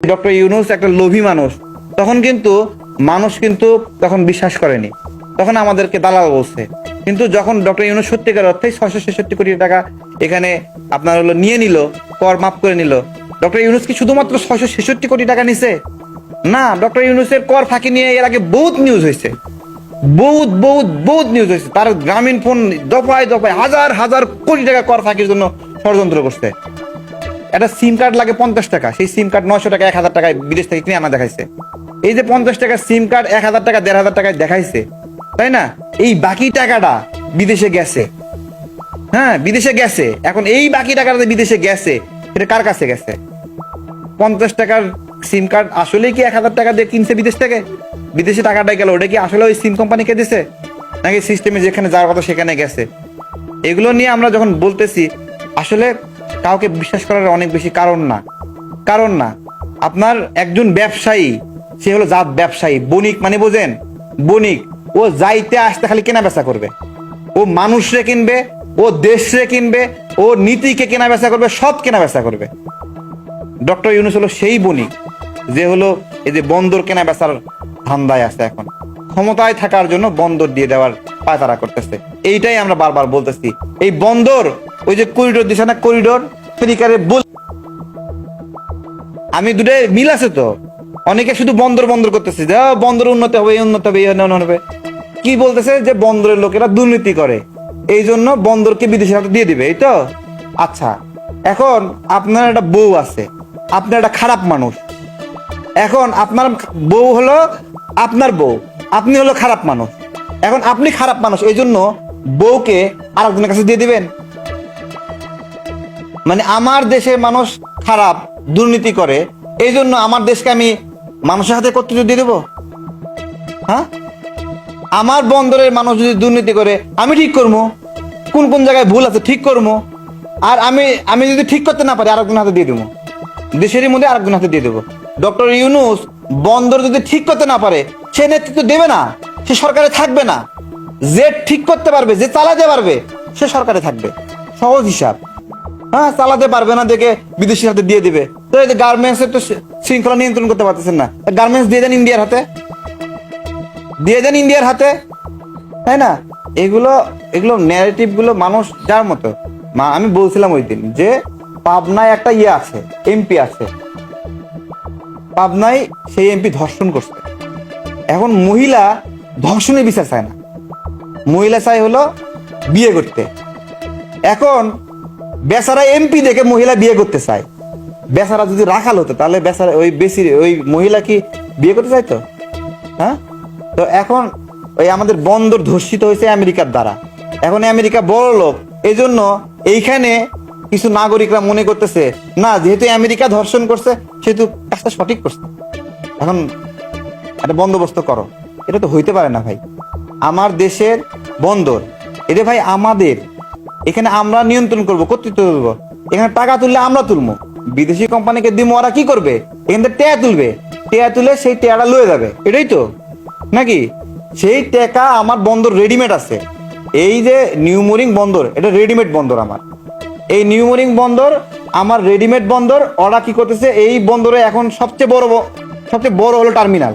Doctor Yunus একটা লোভী মানুষ, তখন কিন্তু মানুষ কিন্তু তখন বিশ্বাস করেনি। তখন আমাদেরকে দালাল বলছে। কিন্তু যখন ডক্টর ইউনুস সত্যিকার অর্থে ছয়শো ছেষট্টি কোটি টাকা এখানে আপনার হলো নিয়ে নিল, কর মাফ করে নিল, ডক্টর ইউনুস কি শুধুমাত্র ছয়শো ছেষট্টি কোটি টাকা নিছে? না, ডক্টর ইউনুসের কর ফাঁকি নিয়ে এর আগে বহুত নিউজ হয়েছে বহুত বহুত বহুত নিউজ হয়েছে তার গ্রামীণ ফোন দফায় দফায় হাজার হাজার কোটি টাকা কর ফাঁকির জন্য ষড়যন্ত্র করছে। একটা সিম কার্ড লাগে পঞ্চাশ টাকা। সেই সিম কার্ড নশো টাকা, এক হাজার টাকায় বিদেশ থেকে কিনে আনা দেখাইছে। এই যে পঞ্চাশ টাকা সিম কার্ড এক হাজার টাকা, দেড় হাজার টাকায় দেখাইছে, তাই না? এই বাকি টাকাটা বিদেশে গেছে। হ্যাঁ বিদেশে গেছে। এখন এই বাকি টাকাটা বিদেশে গেছে, সেটা কার কাছে গেছে? পঞ্চাশ টাকার সিম কার্ড আসলে কি এক হাজার টাকা দিয়ে কিনছে বিদেশ থেকে? বিদেশে টাকাটা গেল, ওটা কি আসলে ওই সিম কোম্পানিকে দিছে? নাকি সিস্টেমে যেখানে যাওয়ার কথা সেখানে গেছে? এগুলো নিয়ে আমরা যখন বলতেছি, আসলে কাউকে বিশ্বাস করার অনেক বেশি কারণ না। কারণ না, আপনার একজন ব্যবসায়ী, সে হলো জাত ব্যবসায়ী, বণিক মানে বোঝেন, বণিক, ও যাইতে আসতে খালি কেনা বেচা করবে। ও মানুষরে কিনবে, ও দেশরে কিনবে, ও নীতিকে কেনা বেচা করবে সব কেনা বেচা করবে। ডক্টর ইউনুস হলো সেই বণিক, যে হলো এই যে বন্দর কেনা বেচার ধান্দায় আছে এখন। ক্ষমতায় থাকার জন্য বন্দর দিয়ে দেওয়ার পায়তারা করতেছে। এইটাই আমরা বারবার বলতেছি। এই বন্দর ওই যে করিডোর দিছে না করিডোর আমেরিকারে বল আমি দুটাই মিল আছে তো। অনেকে শুধু বন্দর বন্দর করতেছে যে বন্দর উন্নত হবে, এই উন্নত হবে, এই হবে। কি বলতেছে যে, বন্দরের লোকেরা দুর্নীতি করে। এই জন্য বন্দরকে বিদেশের হাতে দিয়ে দিবে, এই তো? আচ্ছা এখন আপনার একটা বউ আছে। আপনার একটা খারাপ মানুষ। এখন আপনার বউ হলো আপনার বউ, আপনি হলো খারাপ মানুষ। এখন আপনি খারাপ মানুষ, এই জন্য বউকে আরেকজনের কাছে দিয়ে দিবেন। মানে আমার দেশে মানুষ খারাপ, দুর্নীতি করে এই জন্য আমার দেশকে আমি মানুষের হাতে কর্তৃত্ব দিয়ে দেবো? হ্যাঁ? আমার বন্দরের মানুষ যদি দুর্নীতি করে, আমি ঠিক করব? কোন কোন জায়গায় ভুল আছে ঠিক করব? আর আমি আমি যদি ঠিক করতে না পারি আরেকজন হাতে দিয়ে দেবো। দেশেরই মধ্যে আরেকজন হাতে দিয়ে দেবো। ডক্টর ইউনুস বন্দর যদি ঠিক করতে না পারে, সে নেতৃত্ব দেবে না, সে সরকারে থাকবে না। যে ঠিক করতে পারবে, যে চালাতে পারবে, সে সরকারে থাকবে। সহজ হিসাব। হ্যাঁ চালাতে পারবে না দেখে বিদেশির হাতে দিয়ে দিবে। তো এই যে গার্মেন্টস তো শৃঙ্খলা নিয়ন্ত্রণ করতে পারতেছেন না। গার্মেন্টস দিয়ে দেন ইন্ডিয়ার হাতে। দিয়ে দেন ইন্ডিয়ার হাতে। তাই না? এগুলো এগুলো ন্যারেটিভগুলো মানুষ যার মতো। মা, আমি বলছিলাম ওই দিন যে পাবনায় একটা ইয়ে আছে এমপি আছে। পাবনায় সেই এমপি ধর্ষণ করছে। এখন মহিলা ধর্ষণের বিচার চায় না। মহিলা চাই হলো বিয়ে করতে। এখন বেচারা এমপি দেখে মহিলা বিয়ে করতে চায়। বেচারা যদি রাখাল হতো, তাহলে বেচারা ওই বেশি, ওই মহিলা কি বিয়ে করতে চাইতো? হ্যাঁ? তো এখন ওই আমাদের বন্দর ধর্ষিত হয়েছে আমেরিকার দ্বারা। এখন আমেরিকা বড় লোক এই জন্য এইখানে কিছু নাগরিকরা মনে করতেছে, না, যেহেতু আমেরিকা ধর্ষণ করছে, সেহেতু কাজটা সঠিক করছে। এখন একটা বন্দোবস্ত করো। এটা তো হইতে পারে না ভাই। আমার দেশের বন্দর এটা ভাই আমাদের এখানে আমরা নিয়ন্ত্রণ করব, কর্তৃত্ব দেবো এখানে টাকা তুললে আমরা তুলবো। বিদেশি কোম্পানিকে দিব, ওরা কি করবে? এখান থেকে টেয়া তুলবে। টেয়া তুলে সেই টেয়াটা লয়ে যাবে। এটাই তো? নাকি? সেই টেকা আমার বন্দর রেডিমেড আছে। এই যে নিউমোরিং বন্দর, এটা রেডিমেড বন্দর আমার। এই নিউমোরিং বন্দর, আমার রেডিমেড বন্দর, ওরা কি করতেছে? এই বন্দরে এখন সবচেয়ে বড় সবচেয়ে বড় হলো টার্মিনাল।